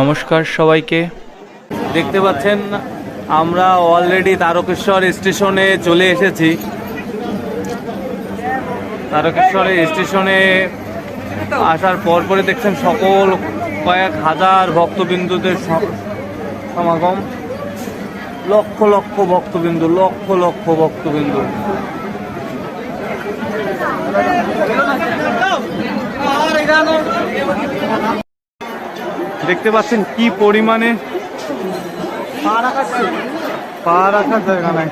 নমস্কার সবাইকে। দেখতে পাচ্ছেন, আমরা অলরেডি তারকেশ্বর স্টেশনে চলে এসেছি। তারকেশ্বর স্টেশনে আসার পরপরে দেখছেন সকল কয়েক হাজার ভক্তবিন্দুদের সমাগম। লক্ষ লক্ষ ভক্তবিন্দু, লক্ষ লক্ষ ভক্তবিন্দু। দেখতে পাচ্ছেন কি পরিমাণে পা রাখার জায়গা নাই।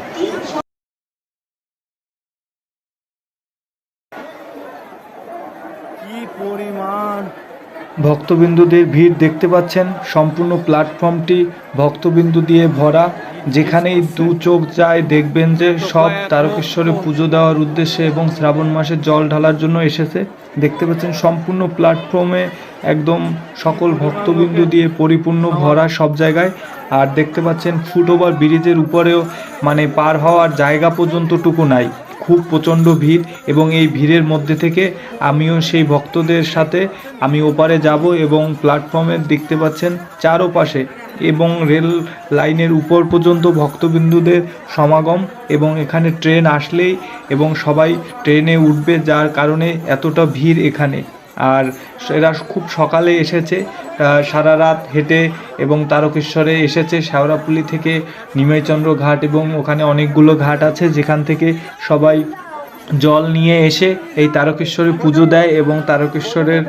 কি পরিমাণ ভক্তবিন্দুদের ভিড় দেখতে পাচ্ছেন। সম্পূর্ণ প্ল্যাটফর্মটি ভক্তবিন্দু দিয়ে ভরা। যেখানেই দু চোখ যায়, দেখবেন যে সব তারকেশ্বরে পুজো দেওয়ার উদ্দেশ্যে এবং শ্রাবণ মাসে জল ঢালার জন্য এসেছে। দেখতে পাচ্ছেন সম্পূর্ণ প্ল্যাটফর্মে একদম সকল ভক্তবিন্দু দিয়ে পরিপূর্ণ ভরা সব জায়গায়। আর দেখতে পাচ্ছেন ফুটওভার ব্রিজের উপরেও মানে পার হওয়ার জায়গা পর্যন্তটুকু নাই। খুব প্রচণ্ড ভিড় এবং এই ভিড়ের মধ্যে থেকে আমিও সেই ভক্তদের সাথে আমি ওপারে যাব এবং প্ল্যাটফর্মে দেখতে পাচ্ছেন চারোপাশে এবং রেল লাইনের উপর পর্যন্ত ভক্তবিন্দুদের সমাগম এবং এখানে ট্রেন আসলেই এবং সবাই ট্রেনে উঠবে যার কারণে এতটা ভিড় এখানে। আর এরা খুব সকালে এসেছে সারা রাত হেঁটে এবং তারকেশ্বরে এসেছে শেওড়াপুলি থেকে নিমাইচন্দ্র ঘাট এবং ওখানে অনেকগুলো ঘাট আছে, যেখান থেকে সবাই জল নিয়ে এসে এই তারকেশ্বরে পুজো দেয় এবং তারকেশ্বরের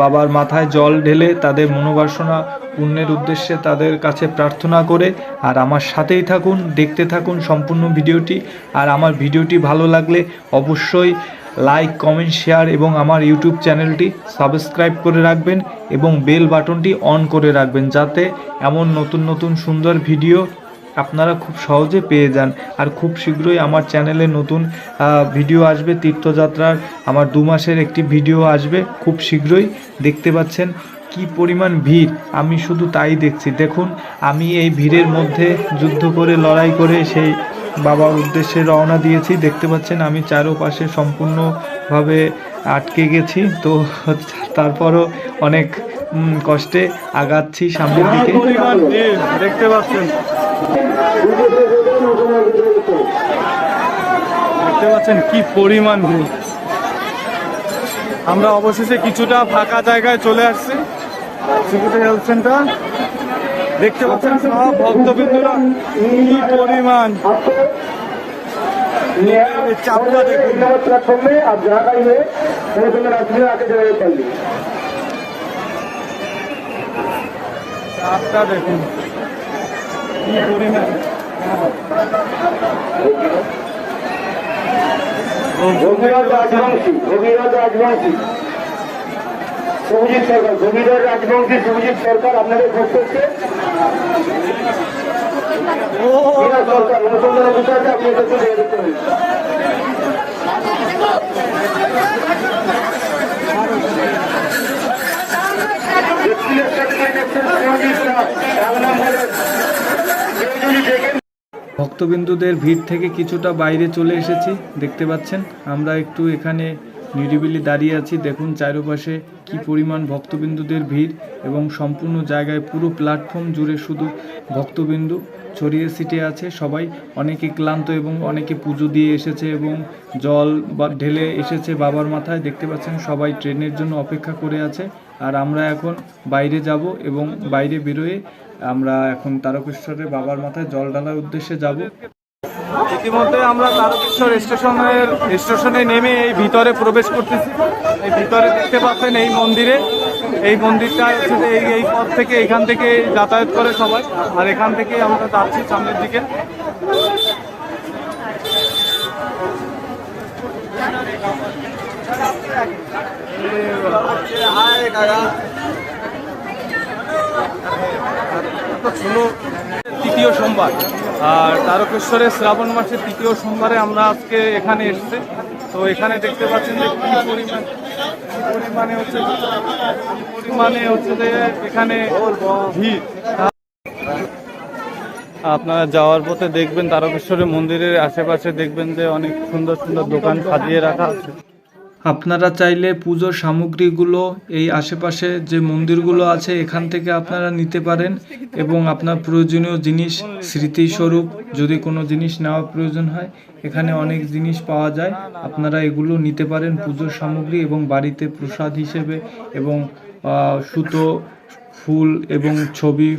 বাবার মাথায় জল ঢেলে তাদের মনোবাসনা পূর্ণের উদ্দেশ্যে তাদের কাছে প্রার্থনা করে, আর আমার সাথেই থাকুন, দেখতে থাকুন সম্পূর্ণ ভিডিওটি, আর আমার ভিডিওটি ভালো লাগলে অবশ্যই লাইক কমেন্ট শেয়ার এবং আমার ইউটিউব চ্যানেলটি সাবস্ক্রাইব করে রাখবেন এবং বেল বাটনটি অন করে রাখবেন যাতে এমন নতুন নতুন, সুন্দর ভিডিও আপনারা খুব সহজে পেয়ে যান। আর খুব শীঘ্রই আমার চ্যানেলে নতুন ভিডিও আসবে, তীর্থযাত্রার আমার দু মাসের একটি ভিডিও আসবে। খুব শীঘ্রই দেখতে পাচ্ছেন কি পরিমাণ ভিড়। আমি শুধু তাই দেখছি। দেখুন, আমি এই ভিড়ের মধ্যে যুদ্ধ করে, লড়াই করে সেই বাবার উদ্দেশ্যে রওনা দিয়েছি। দেখতে পাচ্ছেন আমি চারোপাশে সম্পূর্ণভাবে আটকে গেছি। তো তারপরও অনেক কষ্টে আগাচ্ছি সামনের দিকে। দেখতে পাচ্ছেন। দেখতে পাচ্ছেন কি পরিমাণ ভিড় আমরা অবশেষে কিছুটা ফাঁকা জায়গায় চলে আসছি। Health centre. দেখতে পাচ্ছেন সব ভক্তবৃন্দরা কি পরিমাণ। চাপটা দেখুন। আর হয়ে চাপটা দেখুন। কি পরিমাণ। ভগীরথ রাজবংশী ভগীরথ রাজবংশী। শুভজিৎ সরকার ভগীরথ রাজবংশী শুভজিৎ সরকার আপনাদের ভোট করছে। ভক্তবিন্দুদের ভিড় থেকে কিছুটা বাইরে চলে এসেছি, দেখতে পাচ্ছেন। আমরা একটু এখানে নিরিবিলি দাঁড়িয়ে আছি, দেখুন চারপাশে কি পরিমাণ ভক্তবিন্দুদের ভিড় এবং সম্পূর্ণ জায়গায় পুরো প্ল্যাটফর্ম জুড়ে শুধু ভক্তবিন্দু ছড়িয়ে ছিটে আছে। সবাই অনেকে ক্লান্ত এবং অনেকে পুজো দিয়ে এসেছে এবং জল বা ঢেলে এসেছে বাবার মাথায়। দেখতে পাচ্ছেন সবাই ট্রেনের জন্য অপেক্ষা করে আছে। আর আমরা এখন বাইরে যাব এবং বাইরে বেরোয়ে আমরা এখন তারকেশ্বরের বাবার মাথায় জল ঢালার উদ্দেশ্যে যাব। ইতিমধ্যে আমরা তারকেশ্বর স্টেশনের স্টেশনে নেমে এই ভিতরে প্রবেশ করতেছি। এই ভিতরে দেখতে পাচ্ছেন এই মন্দিরে। এই মন্দিরটা হচ্ছে এই এই পথ থেকে এখান থেকে যাতায়াত করে সবাই। আর এখান থেকে আমরা যাচ্ছি সামনের দিকে। ষোলো তৃতীয় সোমবার। আর তারকেশ্বরের শ্রাবণ মাসের তৃতীয় সোমবারে আমরা আজকে এখানে এসেছি। তো এখানে দেখতে পাচ্ছেন যে কি পরিমাণ পরিমাণে হচ্ছে পরিমাণে হচ্ছে যে এখানে ভিড়। আপনারা যাওয়ার পথে দেখবেন তারকেশ্বরের মন্দিরের আশেপাশে দেখবেন যে অনেক সুন্দর সুন্দর দোকান সাজিয়ে রাখা আছে। আপনারা চাইলে পুজোর সামগ্রীগুলো এই আশেপাশে যে মন্দিরগুলো আছে এখান থেকে আপনারা নিতে পারেন এবং আপনার প্রয়োজনীয় জিনিস স্মৃতিস্বরূপ যদি কোনো জিনিস নেওয়া প্রয়োজন হয়, এখানে অনেক জিনিস পাওয়া যায়। আপনারা এগুলো নিতে পারেন পুজোর সামগ্রী এবং বাড়িতে প্রসাদ হিসেবে এবং সুতো, ফুল এবং ছবি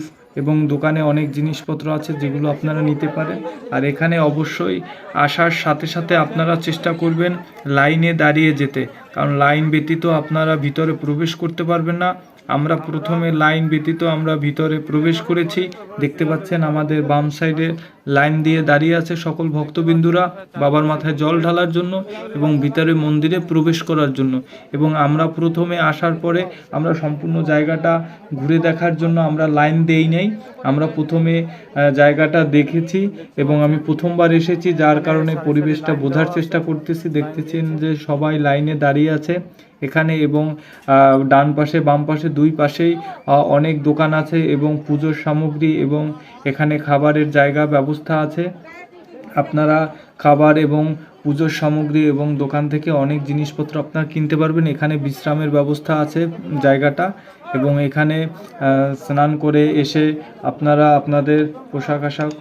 দোকানে অনেক জিনিসপত্র আছে যেগুলো আপনারা নিতে পারেন আর এখানে অবশ্যই আসার সাথে সাথে আপনারা চেষ্টা করবেন লাইনে দাঁড়িয়ে যেতে। কারণ লাইন ব্যতীত আপনারা ভিতরে প্রবেশ করতে পারবেন না। আমরা প্রথমে লাইন ব্যতীত আমরা ভিতরে প্রবেশ করেছি। দেখতে পাচ্ছেন আমাদের বাম সাইডে লাইন দিয়ে দাঁড়িয়ে আছে সকল ভক্তবিন্দুরা বাবার মাথায় জল ঢালার জন্য এবং ভিতরে মন্দিরে প্রবেশ করার জন্য। এবং আমরা প্রথমে আসার পরে আমরা সম্পূর্ণ জায়গাটা ঘুরে দেখার জন্য আমরা লাইন দেই নাই। আমরা প্রথমে জায়গাটা দেখেছি এবং আমি প্রথমবার এসেছি, যার কারণে পরিবেশটা বোঝার চেষ্টা করতেছি। দেখতেছেন যে সবাই লাইনে দাঁড়িয়ে আছে। এখানে এবং ডান পাশে, বাম পাশে, দুই পাশেই অনেক দোকান আছে এবং পুজোর সামগ্রী এবং এখানে খাবারের জায়গা ব্যবস্থা আছে। আপনারা খাবার এবং পুজোর সামগ্রী এবং দোকান থেকে অনেক জিনিসপত্র আপনারা কিনতে পারবেন। এখানে বিশ্রামের ব্যবস্থা আছে জায়গাটা এবং এখানে স্নান করে এসে আপনারা আপনাদের পোশাক আশাক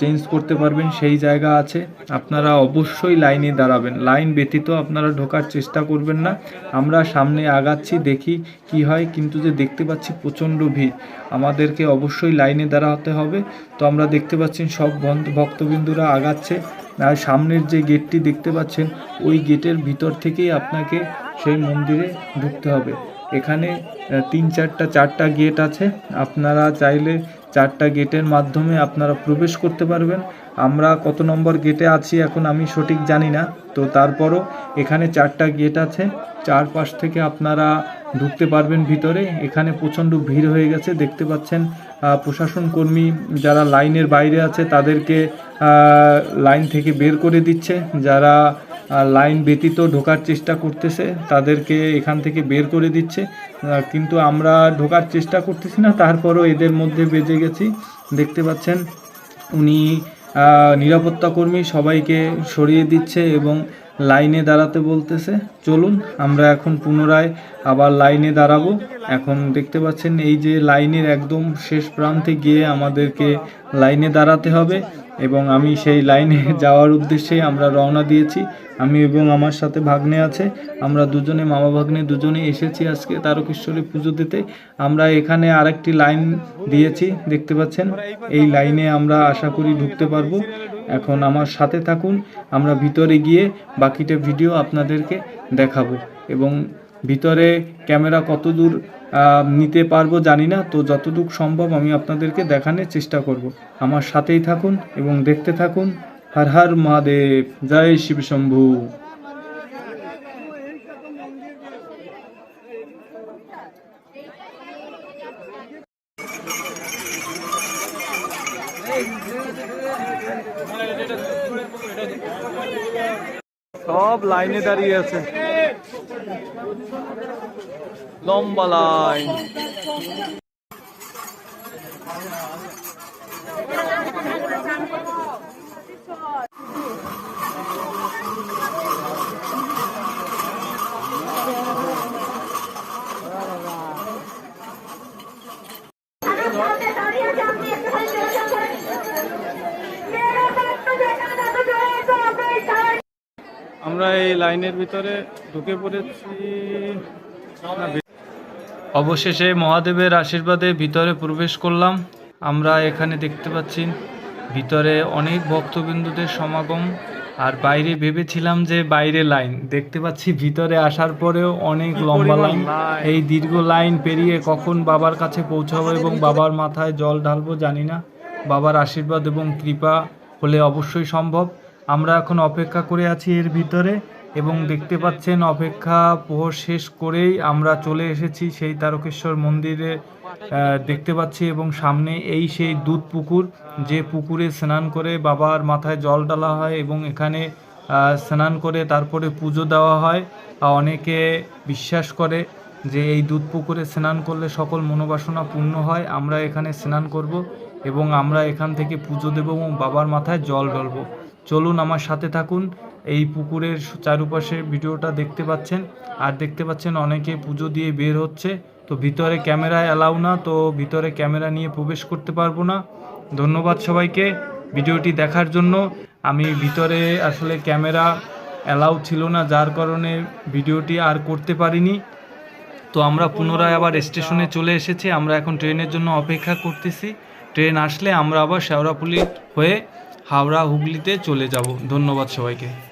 চেঞ্জ করতে পারবেন। সেই জায়গা আছে। আপনারা অবশ্যই লাইনে দাঁড়াবেন। লাইন ব্যতীত আপনারা ঢোকার চেষ্টা করবেন না। আমরা সামনে আগাচ্ছি, দেখি কি হয়। কিন্তু যে দেখতে পাচ্ছি প্রচণ্ড ভিড়। আমাদেরকে অবশ্যই লাইনে দাঁড়াতে হবে। তো আমরা দেখতে পাচ্ছি সব ভক্তবিন্দুরা আগাচ্ছে। আর সামনের যে গেটটি দেখতে পাচ্ছেন, ওই গেটের ভিতর থেকেই আপনাকে সেই মন্দিরে ঢুকতে হবে। এখানে তিন চারটা চারটা গেট আছে। আপনারা চাইলে চারটা গেটের মাধ্যমে আপনারা প্রবেশ করতে পারবেন। আমরা কত নম্বর গেটে আছি এখন আমি সঠিক জানি না। তো তারপরও এখানে চারটা গেট আছে। চারপাশ থেকে আপনারা ঢুকতে পারবেন ভিতরে। এখানে প্রচণ্ড ভিড় হয়ে গেছে। দেখতে পাচ্ছেন প্রশাসন কর্মী যারা লাইনের বাইরে আছে, তাদেরকে লাইন থেকে বের করে দিচ্ছে। যারা লাইন ব্যতীত ঢোকার চেষ্টা করতেছে, তাদেরকে এখান থেকে বের করে দিচ্ছে। কিন্তু আমরা ঢোকার চেষ্টা করতেছি না, তারপরও এদের মধ্যে বেজে গেছি। দেখতে পাচ্ছেন, উনি নিরাপত্তা কর্মী, সবাইকে সরিয়ে দিচ্ছে এবং লাইনে দাঁড়াতে বলতেছে, চলুন, আমরা এখন পুনরায় আবার লাইনে দাঁড়াবো। এখন দেখতে পাচ্ছেন, এই যে লাইনের একদম শেষ প্রান্তে গিয়ে আমাদেরকে লাইনে দাঁড়াতে হবে। এবং আমি সেই লাইনে যাওয়ার উদ্দেশ্যে আমরা রওনা দিয়েছি। আমি এবং আমার সাথে ভাগ্নে আছে। আমরা দুজনে মামা ভাগ্নে দুজনে এসেছি আজকে তারকেশ্বরী পুজো দিতে। আমরা এখানে আরেকটি লাইন দিয়েছি দেখতে পাচ্ছেন? এই লাইনে আমরা আশা করি ঢুকতে পারব। এখন আমার সাথে থাকুন। আমরা ভিতরে গিয়ে বাকিটা ভিডিও আপনাদেরকে দেখাবো। এবং ভিতরে ক্যামেরা কতদূর আহ, নিতে পারব, জানি না। তো যতটুকু সম্ভব আমি আপনাদেরকে দেখানোর চেষ্টা করব। আমার সাথেই থাকুন এবং দেখতে থাকুন। হর হর মহাদেব। জয় শিব শম্ভু। সব লাইনে দাঁড়িয়ে আছে। লম্বা লাইন। এই লাইনের ভিতরে ঢুকে পড়েছি। অবশেষে মহাদেবের আশীর্বাদে ভিতরে প্রবেশ করলাম। আমরা এখানে দেখতে পাচ্ছি ভিতরে অনেক ভক্তবিন্দুদের সমাগম। আর বাইরে ভেবেছিলাম যে বাইরে লাইন। দেখতে পাচ্ছি ভিতরে আসার পরেও অনেক লম্বা লাইন। এই দীর্ঘ লাইন পেরিয়ে কখন বাবার কাছে পৌঁছাবো এবং বাবার মাথায় জল ঢালবো জানি না। বাবার আশীর্বাদ এবং কৃপা হলে অবশ্যই সম্ভব। আমরা এখন অপেক্ষা করে আছি এর ভিতরে। এবং দেখতে পাচ্ছেন অপেক্ষা প্রহর শেষ করেই আমরা চলে এসেছি সেই তারকেশ্বর মন্দিরে দেখতে পাচ্ছি এবং সামনে এই সেই দুধ পুকুর, যে পুকুরে স্নান করে বাবার মাথায় জল ডালা হয় এবং এখানে স্নান করে তারপরে পুজো দেওয়া হয়। অনেকে বিশ্বাস করে যে এই দুধ পুকুরে স্নান করলে সকল মনোবাসনা পূর্ণ হয়, আমরা এখানে স্নান করব এবং আমরা এখান থেকে পুজো দেব এবং বাবার মাথায় জল ঢালবো। চলুন আমার সাথে থাকুন এই পুকুরের চারপাশে ভিডিওটা দেখতে পাচ্ছেন। আর দেখতে পাচ্ছেন অনেকে পুজো দিয়ে বের হচ্ছে। তো ভিতরে ক্যামেরা অ্যালাউ না, তো ভিতরে ক্যামেরা নিয়ে প্রবেশ করতে পারব না। ধন্যবাদ সবাইকে ভিডিওটি দেখার জন্য। আমি ভিতরে আসলে ক্যামেরা অ্যালাউ ছিল না, যার কারণে ভিডিওটি আর করতে পারিনি। তো আমরা পুনরায় আবার স্টেশনে চলে এসেছি। আমরা এখন ট্রেনের জন্য অপেক্ষা করতেছি। ট্রেন আসলে আমরা আবার শেওড়াপুলি হয়ে হাওড়া হুগলিতে চলে যাব। ধন্যবাদ সবাইকে।